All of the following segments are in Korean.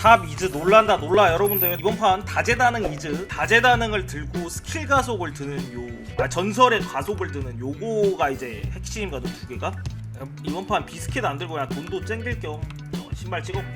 탑 이즈 놀란다 놀라. 여러분들 이번 판 다재다능 이즈 다재다능을 들고 스킬 가속을 드는 요 아, 전설의 가속을 드는 요거가 이제 핵심이거든 두 개가? 이번 판 비스킷 안 들고 그냥 돈도 쨍길 겸 어, 신발 찍었고.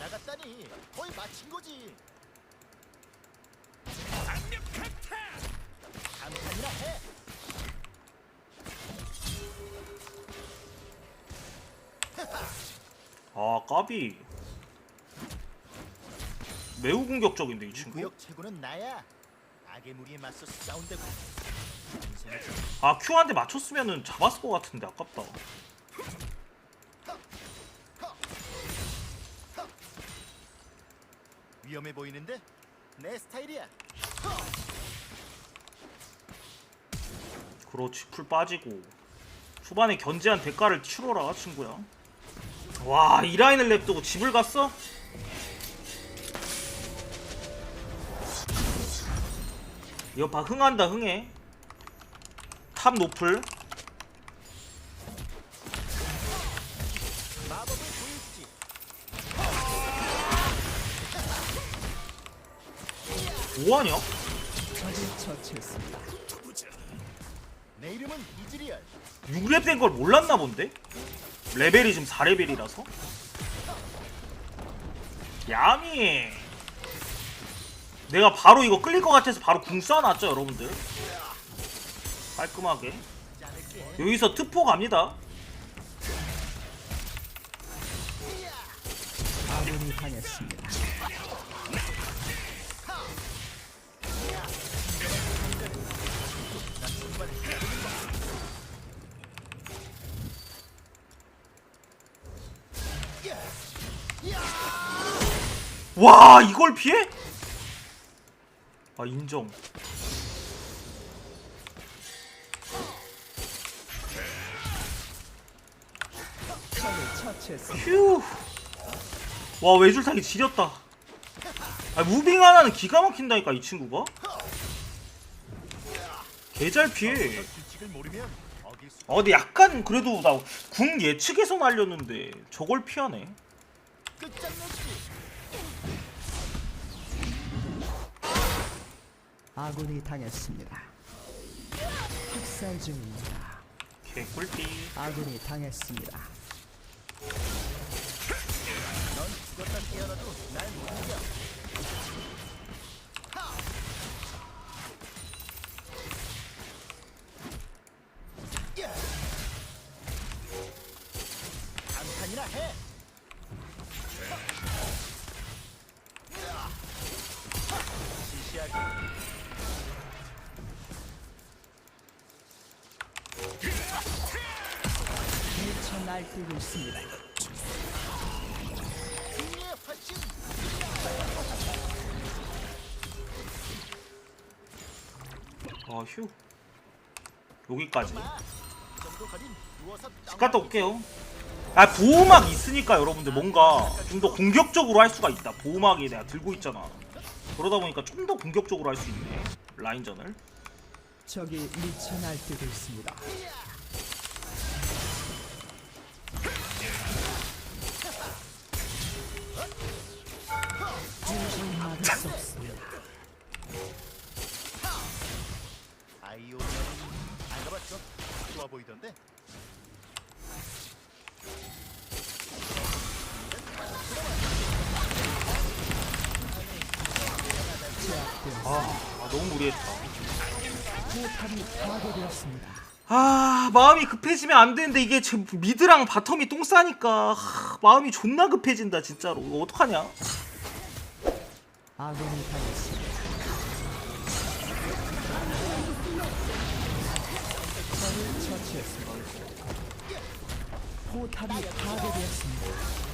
나갔다니 거의 마친 거지. 아 까비 매우 공격적인데 이이 친구 구역 최고는 나야. 악의 무리에 맞서 싸운다고. 인생을 좀아 Q 한대 맞췄으면은 잡았을 것 같은데 아깝다 위험해 보이는데 내 스타일이야. 그렇지 풀 빠지고 초반에 견제한 대가를 치러라 친구야 와 이 라인을 냅두고 집을 갔어? 여파 흥한다 흥해 탑 노플. 뭐하냐? 내 이름은 이즈리얼. 6렙 된 걸 몰랐나 본데? 레벨이 지금 4레벨이라서? 야미 내가 바로 이거 끌릴 것 같아서 바로 궁 쏴놨죠 여러분들 깔끔하게. 여기서 트포 갑니다 아군이 당했습니다. 와 이걸 피해? 아 인정. 휴. 와 외줄 타기 지렸다. 아 무빙 하나는 기가 막힌다니까 이 친구가. 개잘 피해. 어 근데 약간 그래도 나 궁 예측에서 날렸는데 저걸 피하네. 아군이 당했습니다. 학살 중입니다. 개꿀띠. 아군이 당했습니다. 넌 죽었다 깨어나도 날 못 이겨. 날뛰고 있습니다. 승리의 훨씬 아 휴. 여기까지. 집 갔다 올게요. 아 보호막 있으니까 여러분들 뭔가 좀 더 공격적으로 할 수가 있다. 보호막이 내가 들고 있잖아. 그러다 보니까 좀 더 공격적으로 할 수 있네. 라인전을. 적이 미쳐 날뛰고 있습니다. 아, 아, 너무 무리했다. 아 마음이 급해지면 안 되는데 이게 지금 미드랑 바텀이 똥 싸니까 하, 마음이 존나 급해진다 진짜로 이거 어떡하냐 아군이 당했습니다. 적을 처치했습니다. 포탑이 파괴되었습니다.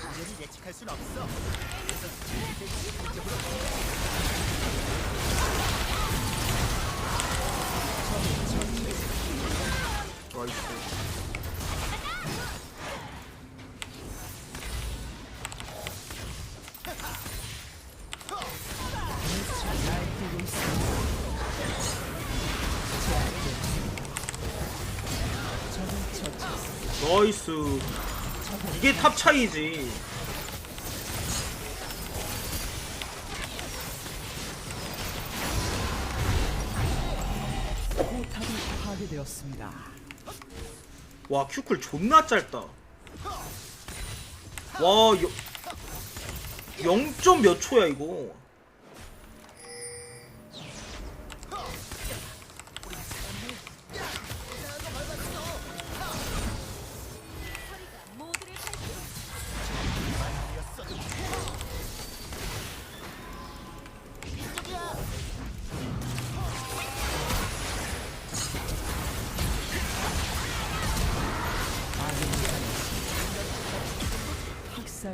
당연히 예측할 순 없어. 이게 탑 차이지. 포탑이 파괴되었습니다. 와 큐클 존나 짧다. 와 0점 몇 초야 이거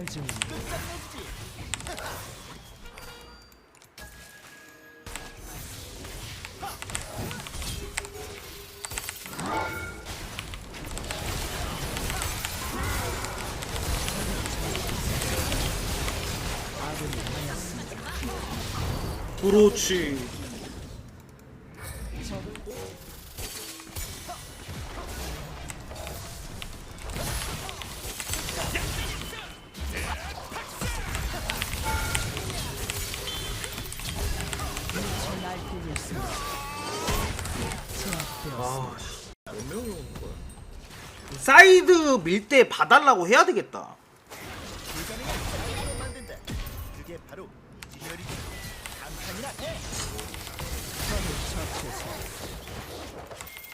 당했습니다. 그렇지 사이드 밀 때 봐달라고 해야 되겠다.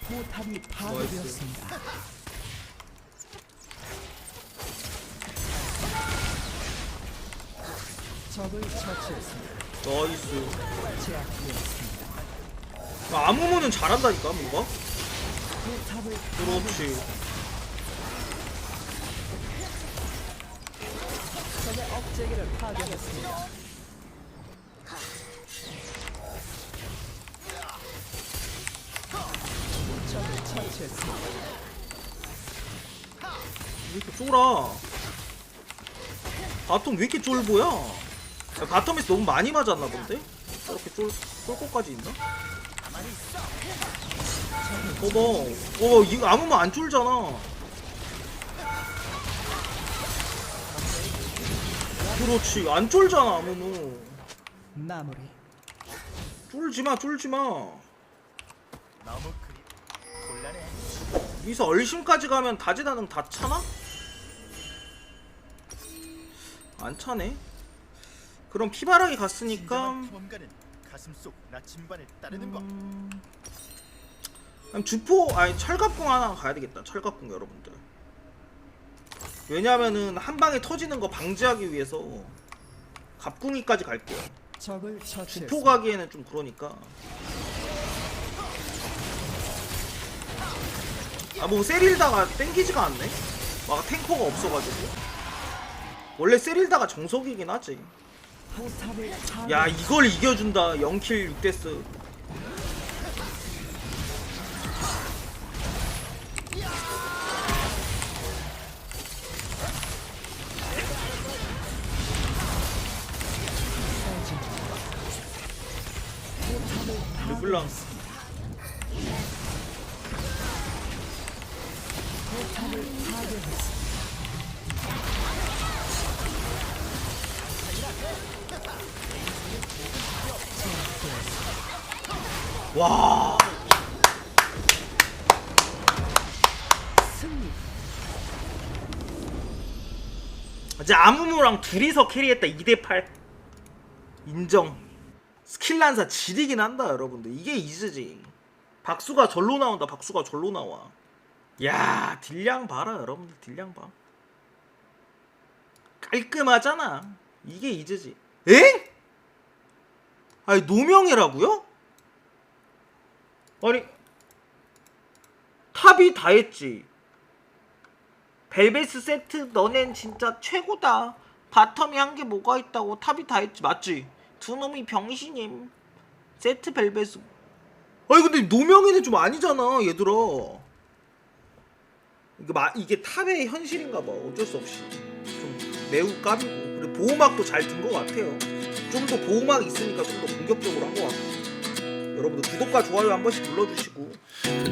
포탑이 파괴되었습니다. 적을 처치했습니다. 나이스 제압되었습니다. 아무모는 잘한다니까 뭔가 그렇지 적의 억제기를 파괴했습니다. 적을 처치했습니다. 왜 이렇게 쫄아 바텀 왜 이렇게 쫄보야 야, 바텀에서 너무 많이 맞았나 본데? 저렇게 쫄, 쫄 것까지 있나? 봐봐 어 이거 아무면 안 쫄잖아 그렇지 안 쫄잖아 아무는 마무리. 쫄지마 쫄지마 너무 그리 곤란해. 여기서 얼심까지 가면 다재다능 다 차나? 안 차네 그럼 피바라기 갔으니까 진정한 가슴 속 나침반을 따르는 법. 그럼 주포 아니 철갑궁 하나 가야 되겠다 철갑궁 여러분들 왜냐면은 한 방에 터지는 거 방지하기 위해서 갑궁이까지 갈게요. 적을 처치했습니다. 주포 가기에는 좀 그러니까. 아 뭐 세릴다가 땡기지가 않네? 막 탱커가 없어가지고. 원래 세릴다가 정석이긴 하지. 포탑을. 야 이걸 이겨준다. 0킬 6데스 블랑. 와. 이제 아무무랑 둘이서 캐리했다 2대8 인정 스킬란사 지리긴 한다 여러분들. 이게 이즈지 박수가 절로 나온다 박수가 절로 나와. 야 딜량 봐라 여러분들. 딜량 봐. 깔끔하잖아. 이게 이즈지 에? 아니 노명이라고요? 아니 탑이 다 했지. 벨베스 세트 너넨 진짜 최고다. 바텀이 한 게 뭐가 있다고 탑이 다 했지. 맞지? 두 놈이 병신임. 세트 벨베스 아니 근데 노명이는 좀 아니잖아 얘들아. 이게, 마, 이게 탑의 현실인가 봐. 어쩔 수 없이. 좀 매우 까비고. 그리고 보호막도 잘 든 것 같아요. 좀 더 보호막 있으니까 좀 더 공격적으로 한 것 같고 여러분들 구독과 좋아요 한 번씩 눌러주시고.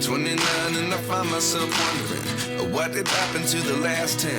29 and I find myself wondering uh, what did happen to the last 10.